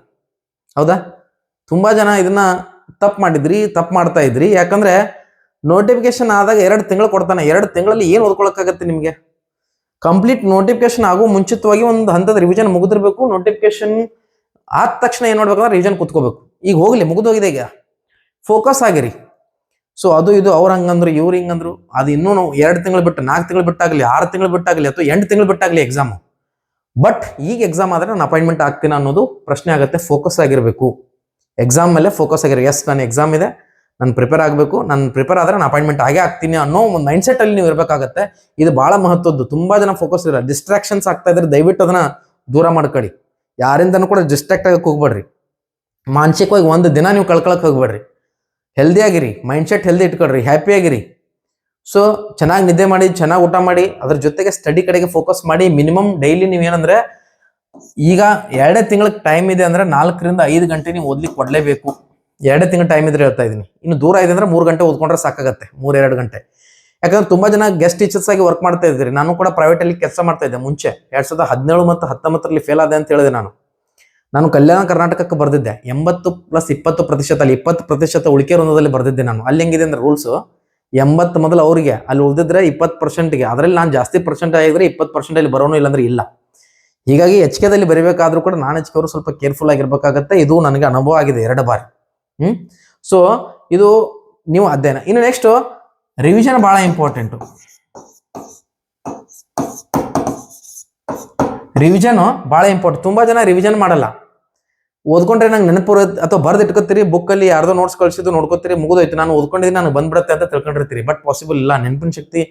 Speaker 1: ಹೌದಾ? ತುಂಬಾ ಜನ ಇದನ್ನ ತಪ್ಪು ಮಾಡಿದ್ರಿ, ತಪ್ಪು ಮಾಡ್ತಾ ಇದ್ರಿ. ಯಾಕಂದ್ರೆ ನೋಟಿಫಿಕೇಶನ್ ಆದಾಗ ಎರಡು ತಿಂಗಳು ಕೊಡ್ತಾನೆ. ಎರಡು ತಿಂಗಳಲ್ಲಿ ಏನು ಓದ್ಕೊಳಕ್ಕಾಗತ್ತೆ ನಿಮಗೆ? ಕಂಪ್ಲೀಟ್ ನೋಟಿಫಿಕೇಶನ್ ಆಗೋ ಮುಂಚಿತವಾಗಿ ಒಂದು ಹಂತದ ರಿವಿಷನ್ ಮುಗಿದಿರಬೇಕು. ನೋಟಿಫಿಕೇಶನ್ ಆದ ತಕ್ಷಣ ಏನು ಮಾಡ್ಬೇಕಂದ್ರೆ ರಿವಿಷನ್ ಕುತ್ಕೋಬೇಕು. ಈಗ ಹೋಗ್ಲಿ, ಮುಗಿದೋಗಿದೆ ಈಗ. ಫೋಕಸ್ ಆಗಿರಿ. ಸೊ ಅದು ಇದು, ಅವ್ರು ಹಂಗಂದ್ರು, ಇವ್ರು ಹಿಂಗಂದ್ರು, ಅದು ಇನ್ನೂ ಎರಡು ತಿಂಗಳು ಬಿಟ್ಟು, ನಾಲ್ಕು ತಿಂಗಳು ಬಿಟ್ಟಾಗಲಿ, ಆರು ತಿಂಗಳು ಬಿಟ್ಟಾಗಲಿ, ಅಥವಾ ಎಂಟು ತಿಂಗಳು ಬಿಟ್ಟಾಗಲಿ ಎಕ್ಸಾಮು ಬಟ್ ಈಗ ಎಕ್ಸಾಮ್ ಆದ್ರೆ ನಾನು ಅಪಾಯಿಂಟ್ಮೆಂಟ್ ಆಗ್ತೀನಿ ಅನ್ನೋದು ಪ್ರಶ್ನೆ ಆಗುತ್ತೆ ಫೋಕಸ್ ಆಗಿರಬೇಕು. ಎಕ್ಸಾಮ್ ಮೇಲೆ ಫೋಕಸ್ ಆಗಿರೋ. ಎಸ್ ನಾನು ಎಕ್ಸಾಮ್ ಇದೆ, ನಾನು ಪ್ರಿಪೇರ್ ಆಗಬೇಕು, ನಾನು ಪ್ರಿಪೇರ್ ಆದ್ರೆ ನಾನು ಅಪಾಯಿಂಟ್ಮೆಂಟ್ ಆಗೇ ಆಗ್ತೀನಿ ಅನ್ನೋ ಒಂದು ಮೈಂಡ್ಸೆಟ್ ಅಲ್ಲಿ ನೀವು ಇರಬೇಕಾಗತ್ತೆ. ಇದು ಬಹಳ ಮಹತ್ವದ್ದು. ತುಂಬಾ ಜನ ಫೋಕಸ್ ಇರ ಡಿಸ್ಟ್ರಾಕ್ಷನ್ಸ್ ಆಗ್ತಾ ಇದ್ರೆ ದಯವಿಟ್ಟು ಅದನ್ನ ದೂರ ಮಾಡ್ಕೊಳ್ಳಿ ಯಾರಿಂದನೂ ಕೂಡ ಡಿಸ್ಟ್ರಾಕ್ಟ್ ಆಗಕ್ಕೆ ಹೋಗ್ಬೇಡ್ರಿ. ಮಾನಸಿಕವಾಗಿ ಒಂದು ದಿನ ನೀವು ಕಳ್ಕೊಳಕ್ಕೆ ಹೋಗ್ಬೇಡ್ರಿ. ಹೆಲ್ದಿ ಆಗಿರಿ ಮೈಂಡ್ಸೆಟ್ ಹೆಲ್ದಿ ಇಟ್ಕೊಳ್ರಿ ಹ್ಯಾಪಿ ಆಗಿರಿ. ಸೊ ಚೆನ್ನಾಗಿ ನಿದ್ದೆ ಮಾಡಿ, ಚೆನ್ನಾಗಿ ಊಟ ಮಾಡಿ, ಅದ್ರ ಜೊತೆಗೆ ಸ್ಟಡಿ ಕಡೆಗೆ ಫೋಕಸ್ ಮಾಡಿ ಮಿನಿಮಮ್ ಡೈಲಿ ನೀವು ಏನಂದ್ರೆ, ಈಗ ಎರಡೇ ತಿಂಗಳ ಟೈಮ್ ಇದೆ ಅಂದ್ರೆ ನಾಲ್ಕರಿಂದ ಐದು ಗಂಟೆ ನೀವು ಓದ್ಲಿಕ್ಕೆ ಕೊಡ್ಲೇಬೇಕು ಎರಡೇ ತಿಂಗಳ ಟೈಮ್ ಇದ್ರೆ ಹೇಳ್ತಾ ಇದ್ದೀನಿ ಇನ್ನು ದೂರ ಇದೆ ಅಂದ್ರೆ ಮೂರು ಗಂಟೆ ಓದ್ಕೊಂಡ್ರೆ ಸಾಕಾಗತ್ತೆ ಮೂರೆರಡು ಗಂಟೆ. ಯಾಕಂದ್ರೆ ತುಂಬಾ ಜನ ಗೆಸ್ಟ್ ಟೀಚರ್ಸ್ ಆಗಿ ವರ್ಕ್ ಮಾಡ್ತಾ ಇದ್ದೀರಿ. ನಾನು ಕೂಡ ಪ್ರೈವೇಟ್ ಅಲ್ಲಿ ಕೆಲಸ ಮಾಡ್ತಾ ಇದ್ದೆ ಮುಂಚೆ. ಎರಡ್ ಸಾವಿರದ ಹದಿನೇಳು ಮತ್ತು ಹತ್ತೊಂಬತ್ತರಲ್ಲಿ ಫೇಲ್ ಆದೆ ಅಂತ ಹೇಳಿದೆ ನಾನು. ನಾನು ಕಲ್ಯಾಣ ಕರ್ನಾಟಕಕ್ಕೆ ಬರ್ದಿದ್ದೆ. ಎಂಬತ್ತು ಪ್ಲಸ್ ಇಪ್ಪತ್ತು ಪ್ರತಿಶತ ಅಲ್ಲಿ ಇಪ್ಪತ್ತು ಪ್ರತಿಶತ ಉಳಿಕೆ ವೃಂದದಲ್ಲಿ ಬರ್ದಿದ್ದೆ ನಾನು. ಅಲ್ಲಿ ಹೆಂಗಿದೆ ಅಂದ್ರೆ ರೂಲ್ಸ್ ಎಂಬತ್ತು ಮೊದಲು ಅವರಿಗೆ. ಅಲ್ಲಿ ಉಳಿದಿದ್ರೆ ಇಪ್ಪತ್ತು ಪರ್ಸೆಂಟ್ಗೆ ಅದರಲ್ಲಿ ನಾನು ಜಾಸ್ತಿ ಪರ್ಸೆಂಟ್ ಆಗಿದ್ರೆ ಇಪ್ಪತ್ತು ಪರ್ಸೆಂಟ್ ಅಲ್ಲಿ ಬರೋನು ಇಲ್ಲಾಂದ್ರೆ ಇಲ್ಲ. ಹೀಗಾಗಿ ಎಚ್ಕೆದಲ್ಲಿ ಬರಿಬೇಕಾದ್ರೂ ಕೂಡ ನಾನು ಎಚ್ ಕೆವರು ಸ್ವಲ್ಪ ಕೇರ್ಫುಲ್ ಆಗಿರ್ಬೇಕಾಗತ್ತೆ. ಇದು ನನಗೆ ಅನುಭವ ಆಗಿದೆ ಎರಡು ಬಾರಿ. ಹ್ಮ್? ಸೊ ಇದು ನೀವು ಅಧ್ಯಯನ. ಇನ್ನು ನೆಕ್ಸ್ಟ್ ರಿವಿಷನ್ ಬಹಳ ಇಂಪಾರ್ಟೆಂಟು ರಿವಿಷನ್ ಬಹಳ ಇಂಪಾರ್ಟೆಂಟ್ ತುಂಬಾ ಜನ ರಿವಿಷನ್ ಮಾಡಲ್ಲ. ಓದ್ಕೊಂಡ್ರೆ ನಂಗೆ ನೆನಪು ಅಥವಾ ಬರ್ದು ಇಟ್ಕೋತೀರಿ ಬುಕ್ಕಲ್ಲಿ ಯಾರ್ದೋ ನೋಟ್ಸ್ ಕಳಿಸಿದ್ದು ನೋಡ್ಕೋತೀರಿ, ಮುಗಿದೋಯ್ತು. ನಾನು ಓದ್ಕೊಂಡಿದ್ದೀನಿ ನನಗೆ ಬಂದ್ಬಿಡುತ್ತೆ ಅಂತ ತಿಳ್ಕೊಂಡಿರ್ತೀರಿ. ಬಟ್ ಪಾಸಿಬಲ್ ಇಲ್ಲ. ನೆನಪಿನ ಶಕ್ತಿ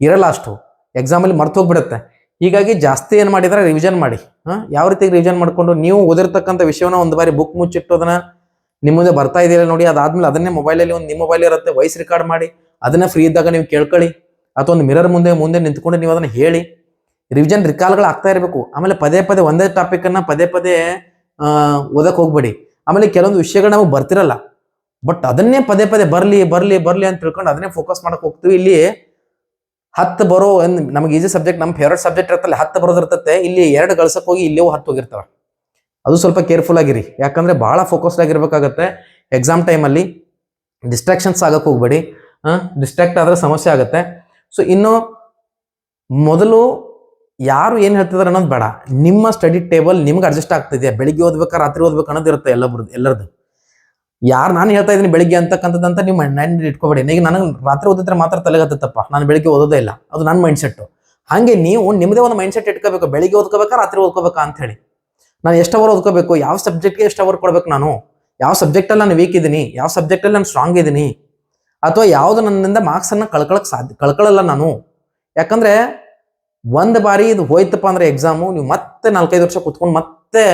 Speaker 1: ಇರಲ್ಲ ಅಷ್ಟು. ಎಕ್ಸಾಮಲ್ಲಿ ಮರ್ತು ಹೋಗ್ಬಿಡುತ್ತೆ. ಹೀಗಾಗಿ ಜಾಸ್ತಿ ಏನು ಮಾಡಿದ್ರೆ ರಿವಿಷನ್ ಮಾಡಿ. ಹಾಂ? ಯಾವ ರೀತಿ ರಿವಿಷನ್ ಮಾಡ್ಕೊಂಡು ನೀವು ಓದಿರ್ತಕ್ಕಂಥ ವಿಷಯವನ್ನ ಒಂದು ಬಾರಿ ಬುಕ್ ಮುಚ್ಚಿಟ್ಟು ಅದನ್ನ ನಿಮ್ಮ ಮುಂದೆ ಬರ್ತಾ ಇದೆಯಲ್ಲ ನೋಡಿ. ಅದಾದ್ಮೇಲೆ ಅದನ್ನೇ ಮೊಬೈಲಲ್ಲಿ ಒಂದು ನಿಮ್ಮ ಮೊಬೈಲ್ ಇರುತ್ತೆ ವಾಯ್ಸ್ ರೆಕಾರ್ಡ್ ಮಾಡಿ. ಅದನ್ನ ಫ್ರೀ ಇದ್ದಾಗ ನೀವು ಕೇಳ್ಕೊಳ್ಳಿ. ಅಥವಾ ಒಂದು ಮಿರರ್ ಮುಂದೆ ಮುಂದೆ ನಿಂತ್ಕೊಂಡು ನೀವು ಅದನ್ನ ಹೇಳಿ. ರಿವಿಷನ್ ರಿಕಾಲ್ಗಳು ಆಗ್ತಾ ಇರಬೇಕು. ಆಮೇಲೆ ಪದೇ ಪದೇ ಒಂದೇ ಟಾಪಿಕ್ ಅನ್ನ ಪದೇ ಪದೇ ಓದಕ್ಕೆ ಓದಕ್ ಹೋಗ್ಬೇಡಿ. ಆಮೇಲೆ ಕೆಲವೊಂದು ವಿಷಯಗಳು ನಾವು ಬರ್ತಿರಲ್ಲ. ಬಟ್ ಅದನ್ನೇ ಪದೇ ಪದೇ ಬರಲಿ ಬರಲಿ ಬರಲಿ ಅಂತ ತಿಳ್ಕೊಂಡು ಅದನ್ನೇ ಫೋಕಸ್ ಮಾಡಕ್ ಹೋಗ್ತೀವಿ. ಇಲ್ಲಿ ಹತ್ತು ಬರೋ ನಮ್ಗೆ ನಮಗೆ ಈಸಿ ಸಬ್ಜೆಕ್ಟ್ ನಮ್ಮ ಫೇವ್ರೆಟ್ ಸಬ್ಜೆಕ್ಟ್ ಇರ್ತಲ್ಲ ಹತ್ತು ಬರೋದಿರ್ತತೆ ಇಲ್ಲಿ ಎರಡು ಗಳಿಸಕ್ ಹೋಗಿ ಇಲ್ಲಿಯೂ ಹತ್ತು ಹೋಗಿರ್ತವೆ. ಅದು ಸ್ವಲ್ಪ ಕೇರ್ಫುಲ್ ಆಗಿರಿ. ಯಾಕಂದ್ರೆ ಬಹಳ ಫೋಕಸ್ಡ್ ಆಗಿರ್ಬೇಕಾಗತ್ತೆ. ಎಕ್ಸಾಮ್ ಟೈಮಲ್ಲಿ ಡಿಸ್ಟ್ರಾಕ್ಷನ್ಸ್ ಆಗಕ್ಕೆ ಹೋಗ್ಬೇಡಿ. ಡಿಸ್ಟ್ರಾಕ್ಟ್ ಆದ್ರೆ ಸಮಸ್ಯೆ ಆಗುತ್ತೆ. ಸೊ ಇನ್ನು ಮೊದಲು ಯಾರು ಏನು ಹೇಳ್ತಿದಾರೆ ಅನ್ನೋದು ಬೇಡ. ನಿಮ್ಮ ಸ್ಟಡಿ ಟೇಬಲ್ ನಿಮ್ಗೆ ಅಡ್ಜಸ್ಟ್ ಆಗ್ತಿದೆಯಾ ಬೆಳಿಗ್ಗೆ ಓದ್ಬೇಕಾ, ರಾತ್ರಿ ಓದ್ಬೇಕು ಅನ್ನೋದು ಇರುತ್ತೆ ಎಲ್ಲಬ್ರದ್ದು, ಎಲ್ಲರದ್ದು. ಯಾರು ನಾನು ಹೇಳ್ತಾ ಇದ್ದೀನಿ ಬೆಳಿಗ್ಗೆ ಅಂತಕ್ಕಂಥದ್ದಂತ ನೀವು ಮೈಂಡ್ ಇಟ್ಕೋಬೇಡಿ. ಈಗ ನನಗೆ ರಾತ್ರಿ ಓದಿದ್ರೆ ಮಾತ್ರ ತಲೆಗತ್ತಪ್ಪ ನಾನು ಬೆಳಿಗ್ಗೆ ಓದೋದೇ ಇಲ್ಲ. ಅದು ನನ್ನ ಮೈಂಡ್ ಸೆಟ್ ಹಾಗೆ ನೀವು ನಿಮ್ಮದೇ ಒಂದು ಮೈಂಡ್ ಸೆಟ್ ಇಟ್ಕೋಬೇಕು. ಬೆಳಿಗ್ಗೆ ಓದ್ಕೋಬೇಕಾ, ರಾತ್ರಿ ಓದ್ಕೋಬೇಕಾ ಅಂತ ಹೇಳಿ. ನಾನು ಎಷ್ಟು ಅವರ್ ಓದ್ಕೋಬೇಕು? ಯಾವ ಸಬ್ಜೆಕ್ಟ್ಗೆ ಎಷ್ಟು ಅವರ್ ಕೊಡ್ಬೇಕು ನಾನು? ಯಾವ ಸಬ್ಜೆಕ್ಟಲ್ಲಿ ನಾನು ವೀಕ್ ಇದ್ದೀನಿ ಯಾವ ಸಬ್ಜೆಕ್ಟಲ್ಲಿ ನಾನು ಸ್ಟ್ರಾಂಗ್ ಇದ್ದೀನಿ ಅಥವಾ ಯಾವುದು ನನ್ನಿಂದ ಮಾರ್ಕ್ಸ್ ಅನ್ನ ಕಳ್ಕೊಳಕ್ ಸಾಧ್ಯ ಕಳ್ಕೊಳ್ಳಲ್ಲ ನಾನು. ಯಾಕಂದ್ರೆ ಒಂದ್ ಬಾರಿ ಇದು ಹೋಯ್ತಪ್ಪ ಅಂದ್ರೆ ಎಕ್ಸಾಮು ನೀವು ಮತ್ತೆ ನಾಲ್ಕೈದು ವರ್ಷ ಕುತ್ಕೊಂಡು ಮತ್ತೆ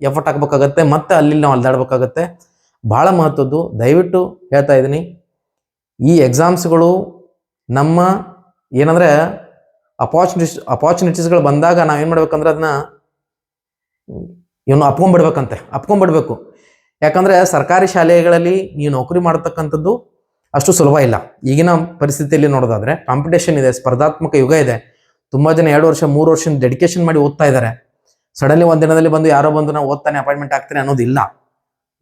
Speaker 1: ಎಫರ್ಟ್ ಹಾಕ್ಬೇಕಾಗತ್ತೆ, ಮತ್ತೆ ಅಲ್ಲಿ ನಾವು ಅಲ್ದಾಡ್ಬೇಕಾಗತ್ತೆ. ಬಹಳ ಮಹತ್ವದ್ದು. ದಯವಿಟ್ಟು ಹೇಳ್ತಾ ಇದ್ದೀನಿ. ಈ ಎಕ್ಸಾಮ್ಸ್ಗಳು ನಮ್ಮ ಏನಂದ್ರೆ ಅಪಾರ್ಚುನಿಟೀಸ್ ಅಪಾರ್ಚುನಿಟೀಸ್ಗಳು ಬಂದಾಗ ನಾವೇನು ಮಾಡ್ಬೇಕಂದ್ರೆ ಅದನ್ನ ಇವನು ಅಪ್ಕೊಂಡ್ಬಿಡ್ಬೇಕಂತೆ, ಅಪ್ಕೊಂಡ್ಬಿಡ್ಬೇಕು. ಯಾಕಂದ್ರೆ ಸರ್ಕಾರಿ ಶಾಲೆಗಳಲ್ಲಿ ನೀವು ನೌಕರಿ ಮಾಡತಕ್ಕಂಥದ್ದು ಅಷ್ಟು ಸುಲಭ ಇಲ್ಲ. ಈಗಿನ ಪರಿಸ್ಥಿತಿಯಲ್ಲಿ ನೋಡೋದಾದ್ರೆ ಕಾಂಪಿಟೇಷನ್ ಇದೆ, ಸ್ಪರ್ಧಾತ್ಮಕ ಯುಗ ಇದೆ. ತುಂಬಾ ಜನ ಎರಡು ವರ್ಷ, ಮೂರು ವರ್ಷ ಡೆಡಿಕೇಶನ್ ಮಾಡಿ ಓದ್ತಾ ಇದ್ದಾರೆ. ಸಡನ್ಲಿ ಒಂದ್ ದಿನದಲ್ಲಿ ಬಂದು ಯಾರೋ ಬಂದು ನಾವು ಓದ್ತಾನೆ ಅಪಾಯಿಂಟ್ಮೆಂಟ್ ಆಗ್ತಾನೆ ಅನ್ನೋದಿಲ್ಲ.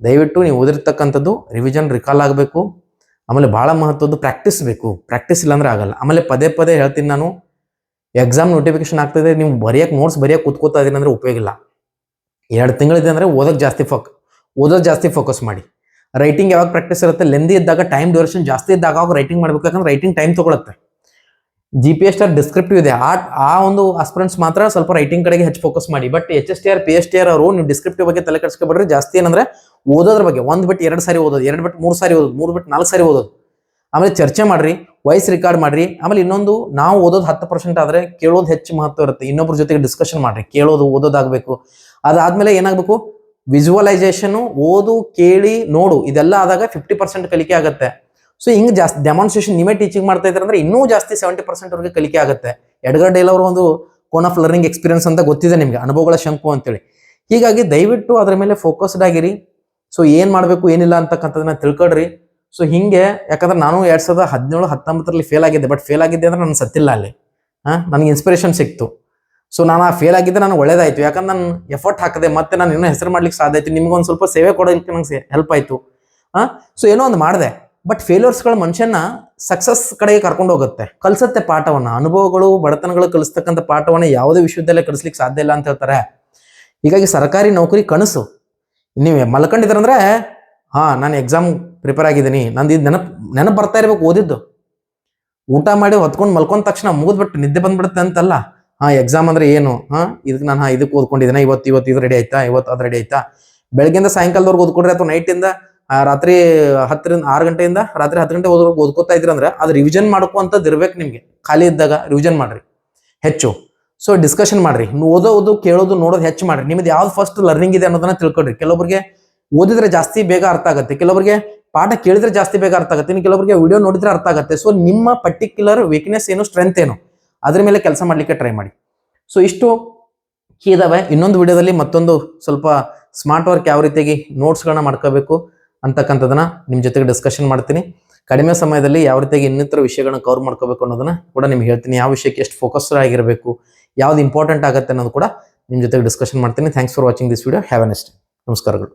Speaker 1: ದಯವಿಟ್ಟು ನೀವು ಓದಿರ್ತಕ್ಕಂಥದ್ದು ರಿವಿಷನ್ ರಿಕಾಲ್ ಆಗಬೇಕು. ಆಮೇಲೆ ಬಹಳ ಮಹತ್ವದ್ದು ಪ್ರಾಕ್ಟೀಸ್ ಬೇಕು. ಪ್ರಾಕ್ಟೀಸ್ ಇಲ್ಲಾಂದ್ರೆ ಆಗಲ್ಲ. ಆಮೇಲೆ ಪದೇ ಪದೇ ಹೇಳ್ತೀನಿ ನಾನು ಎಕ್ಸಾಮ್ ನೋಟಿಫಿಕೇಶನ್ ಆಗ್ತದೆ ನೀವು ಬರೆಯಕ್ಕೆ ನೋಟ್ಸ್ ಬರೆಯಕ್ಕೆ ಕೂತ್ಕೋತಾ ಇದೀನಿ ಅಂದ್ರೆ ಉಪಯೋಗ ಇಲ್ಲ. ಎರಡು ತಿಂಗಳಿದೆ ಅಂದ್ರೆ ಓದೋಕೆ ಜಾಸ್ತಿ ಫೋಕ್ ಓದೋದು ಜಾಸ್ತಿ ಫೋಕಸ್ ಮಾಡಿ. ರೈಟಿಂಗ್ ಯಾವಾಗ ಪ್ರಾಕ್ಟೀಸ್ ಇರುತ್ತೆ ಲೆಂದಿ ಇದ್ದಾಗ ಟೈಮ್ ಡ್ಯೂರೇಷನ್ ಜಾಸ್ತಿ ಇದ್ದಾಗ ಅವಾಗ ರೈಟಿಂಗ್ ಮಾಡ್ಬೇಕು, ಯಾಕಂದ್ರೆ writing time ತೊಗೊಳುತ್ತೆ. G P S T R descriptive ಇದೆ. ಆ ಆ ಒಂದು ಆಸ್ಪಿರೆಂಟ್ಸ್ ಮಾತ್ರ ಸ್ವಲ್ಪ ರೈಟಿಂಗ್ ಕಡೆಗೆ ಹೆಚ್ಚು ಫೋಕಸ್ ಮಾಡಿ. But H S T R P S T R ಅವರು ನೀವು ಡಿಸ್ಕ್ರಿಪ್ಟಿವ್ ಬಗ್ಗೆ ತಲೆ ಕೆಡಿಸ್ಕೊಬೇಡ್ರಿ ಜಾಸ್ತಿ ಏನಂದ್ರೆ ಓದೋದ್ರ ಬಗ್ಗೆ, ಒಂದ್ ಬಿಟ್ಟು ಎರಡು ಸಾರಿ ಓದೋದು, ಎರಡು ಬಿಟ್ಟು ಮೂರು ಸಾರಿ ಓದೋದು, ಮೂರು ಬಿಟ್ಟು ನಾಲ್ಕು ಸಾರಿ ಓದೋದು. ಆಮೇಲೆ ಚರ್ಚೆ ಮಾಡ್ರಿ ವಾಯ್ಸ್ ರೆಕಾರ್ಡ್ ಮಾಡ್ರಿ. ಆಮೇಲೆ ಇನ್ನೊಂದು, ನಾವು ಓದೋದು ಹತ್ತು ಪರ್ಸೆಂಟ್ ಆದ್ರೆ ಕೇಳೋದು ಹೆಚ್ಚು ಮಹತ್ವ ಇರುತ್ತೆ. ಇನ್ನೊಬ್ರ ಜೊತೆಗೆ ಡಿಸ್ಕಷನ್ ಮಾಡ್ರಿ, ಕೇಳೋದು, ಓದೋದಾಗಬೇಕು. ಅದಾದ್ಮೇಲೆ ಏನಾಗಬೇಕು? ವಿಜುವಲೈಸೇಷನ್ ಓದು, ಕೇಳಿ, ನೋಡು, ಇದೆಲ್ಲ ಆದಾಗ ಫಿಫ್ಟಿ ಪರ್ಸೆಂಟ್ ಕಲಿಕೆ ಆಗುತ್ತೆ. ಸೊ ಹಿಂಗೆ ಜಾಸ್ತಿ ಡೆಮಾನ್ಸ್ಟ್ರೇಷನ್ ನೀವೇ ಟೀಚಿಂಗ್ ಮಾಡ್ತಾ ಇದ್ರೆ ಅಂದ್ರೆ ಇನ್ನೂ ಜಾಸ್ತಿ ಸೆವೆಂಟಿ ಪರ್ಸೆಂಟ್ ಅವ್ರಿಗೆ ಕಲಿಕೆ ಆಗುತ್ತೆ. ಎಡ್ಗರ್ ಡೇಲ್ ಅವರು ಒಂದು ಕೋನ್ ಆಫ್ ಲರ್ನಿಂಗ್ ಎಕ್ಸ್ಪೀರಿಯನ್ಸ್ ಅಂತ ಗೊತ್ತಿದೆ ನಿಮಗೆ, ಅನುಭವಗಳ ಶಂಕು ಅಂತೇಳಿ. ಹೀಗಾಗಿ ದಯವಿಟ್ಟು ಅದರ ಮೇಲೆ ಫೋಕಸ್ಡ್ ಆಗಿರಿ. ಸೊ ಏನ್ ಮಾಡಬೇಕು, ಏನಿಲ್ಲ ಅಂತಕ್ಕಂಥದನ್ನ ತಿಳ್ಕೊಡ್ರಿ ಸೊ ಹಿಂಗೆ, ಯಾಕಂದ್ರೆ ನಾನು ಎರಡ್ ಸಾವಿರದ ಹದಿನೇಳು, ಹತ್ತೊಂಬತ್ತರಲ್ಲಿ ಫೇಲ್ ಆಗಿದ್ದೆ ಬಟ್ ಫೇಲ್ ಆಗಿದ್ದೆ ಅಂದ್ರೆ ನಾನು ಸತ್ತಿಲ್ಲ ಅಲ್ಲಿ. ಹಾ? ನನಗೆ ಇನ್ಸ್ಪಿರೇಷನ್ ಸಿಕ್ತು. ಸೊ ನಾನು ಆ ಫೇಲ್ ಆಗಿದ್ದೆ ನನಗೆ ಒಳ್ಳೇದಾಯ್ತು. ಯಾಕಂದ್ರೆ ನಾನು ಎಫರ್ಟ್ ಹಾಕದೆ ಮತ್ತೆ ನಾನು ಇನ್ನೂ ಹೆಸರು ಮಾಡ್ಲಿಕ್ಕೆ ಸಾಧ್ಯ ಆಯ್ತು. ನಿಮ್ಗೆ ಒಂದು ಸ್ವಲ್ಪ ಸೇವೆ ಕೊಡೋದಕ್ಕೆ ನಂಗೆ ಹೆಲ್ಪ್ ಆಯ್ತು. ಹಾ ಸೊ ಏನೋ ಒಂದು ಮಾಡಿದೆ. ಬಟ್ ಫೇಲ್ಯೂರ್ಸ್ಗಳು ಮನುಷ್ಯನ ಸಕ್ಸಸ್ ಕಡೆಗೆ ಕರ್ಕೊಂಡು ಹೋಗುತ್ತೆ. ಕಲ್ಸತ್ತೆ ಪಾಠವನ್ನ. ಅನುಭವಗಳು, ಬಡತನಗಳು ಕಲಿಸ್ತಕ್ಕಂಥ ಪಾಠವನ್ನ ಯಾವುದೇ ವಿಶ್ವವಿದ್ಯಾಲಯ ಕಲಿಸ್ಲಿಕ್ಕೆ ಸಾಧ್ಯ ಇಲ್ಲ ಅಂತ ಹೇಳ್ತಾರೆ. ಹೀಗಾಗಿ ಸರ್ಕಾರಿ ನೌಕರಿ ಕನಸು. ನೀವು ಮಲ್ಕೊಂಡಿದ್ರಂದ್ರೆ ಹಾ, ನಾನು ಎಕ್ಸಾಮ್ ಪ್ರಿಪೇರ್ ಆಗಿದ್ದೀನಿ. ನಂದು ಇದು ನೆನಪು ನೆನಪು ಬರ್ತಾ ಇರ್ಬೇಕು ಓದಿದ್ದು. ಊಟ ಮಾಡಿ ಹೊತ್ಕೊಂಡು ಮಲ್ಕೊಂಡ ತಕ್ಷಣ ಮುಗಿದ್ಬಿಟ್ಟು ನಿದ್ದೆ ಬಂದ್ಬಿಡುತ್ತೆ ಅಂತಲ್ಲ. ಹಾ ಎಕ್ಸಾಮ್ ಅಂದ್ರೆ ಏನು? ಹಾ ಇದಕ್ಕೆ ನಾನು ಹಾ ಇದಕ್ಕೆ ಓದ್ಕೊಂಡಿದ್ದೇನೆ. ಇವತ್ತು ಇವತ್ತು ಇದು ರೆಡಿ ಆಯ್ತಾ? ಇವತ್ತು ಅದು ರೆಡಿ ಆಯ್ತಾ? ಬೆಳಗ್ಗೆಯಿಂದ ಸಾಯಂಕಾಲದವರೆಗೆ ಓದ್ಕೊಂಡ್ರೆ ಅಥವಾ ನೈಟಿಂದ ರಾತ್ರಿ ಹತ್ತರಿಂದ ಆರು ಗಂಟೆಯಿಂದ ರಾತ್ರಿ ಹತ್ತು ಗಂಟೆ ಓದೋರ್ಗೆ ಓದ್ಕೋತಾ ಇದ್ರಿ ಅಂದ್ರೆ ಅದು ರಿವಿಷನ್ ಮಾಡ್ಕೊಂತದ್ದು ಇರ್ಬೇಕು ನಿಮಗೆ. ಖಾಲಿ ಇದ್ದಾಗ ರಿವಿಷನ್ ಮಾಡ್ರಿ. ಹೆಚ್ಚು. ಸೊ ಡಿಸ್ಕಷನ್ ಮಾಡ್ರಿ. ಓದೋದು ಕೇಳೋದು, ನೋಡೋದು ಹೆಚ್ಚು ಮಾಡ್ರಿ. ನಿಮ್ದು ಯಾವ್ದು ಫಸ್ಟ್ ಲರ್ನಿಂಗ್ ಇದೆ ಅನ್ನೋದನ್ನ ತಿಳ್ಕೊಡ್ರಿ ಕೆಲವೊಬ್ಬರಿಗೆ ಓದಿದ್ರೆ ಜಾಸ್ತಿ ಬೇಗ ಅರ್ಥ ಆಗುತ್ತೆ. ಕೆಲವರಿಗೆ ಪಾಠ ಕೇಳಿದ್ರೆ ಜಾಸ್ತಿ ಬೇಗ ಅರ್ಥ ಆಗುತ್ತೆ. ಇನ್ನು ಕೆಲವರಿಗೆ ವಿಡಿಯೋ ನೋಡಿದ್ರೆ ಅರ್ಥ ಆಗುತ್ತೆ. ಸೊ ನಿಮ್ಮ ಪರ್ಟಿಕ್ಯುಲರ್ ವೀಕ್ನೆಸ್ ಏನು ಸ್ಟ್ರೆಂತ್ ಏನು? ಅದ್ರ ಮೇಲೆ ಕೆಲಸ ಮಾಡಲಿಕ್ಕೆ ಟ್ರೈ ಮಾಡಿ. ಸೊ ಇಷ್ಟು ಕೀ ಇದಾವೆ. ಇನ್ನೊಂದು ವಿಡಿಯೋದಲ್ಲಿ ಮತ್ತೊಂದು ಸ್ವಲ್ಪ ಸ್ಮಾರ್ಟ್ ವರ್ಕ್ ಯಾವ ರೀತಿಯಾಗಿ ನೋಟ್ಸ್ಗಳನ್ನ ಮಾಡ್ಕೋಬೇಕು ಅಂತಕ್ಕಂಥದ್ದನ್ನ ನಿಮ್ಮ ಜೊತೆಗೆ ಡಿಸ್ಕಷನ್ ಮಾಡ್ತೀನಿ. ಕಡಿಮೆ ಸಮಯದಲ್ಲಿ ಯಾವ ರೀತಿಯಾಗಿ ಇನ್ನಿತರ ವಿಷಯಗಳನ್ನ ಕವರ್ ಮಾಡ್ಕೋಬೇಕು ಅನ್ನೋದನ್ನ ಕೂಡ ನಿಮ್ಗೆ ಹೇಳ್ತೀನಿ. ಯಾವ ವಿಷಯಕ್ಕೆ ಎಷ್ಟು ಫೋಕಸ್ ಆಗಿರಬೇಕು, ಯಾವ್ದು ಇಂಪಾರ್ಟೆಂಟ್ ಆಗುತ್ತೆ ಅನ್ನೋದು ಕೂಡ ನಿಮ್ಮ ಜೊತೆಗೆ ಡಿಸ್ಕಷನ್ ಮಾಡ್ತೀನಿ. Thanks for watching this video have a nest ನಮಸ್ಕಾರಗಳು.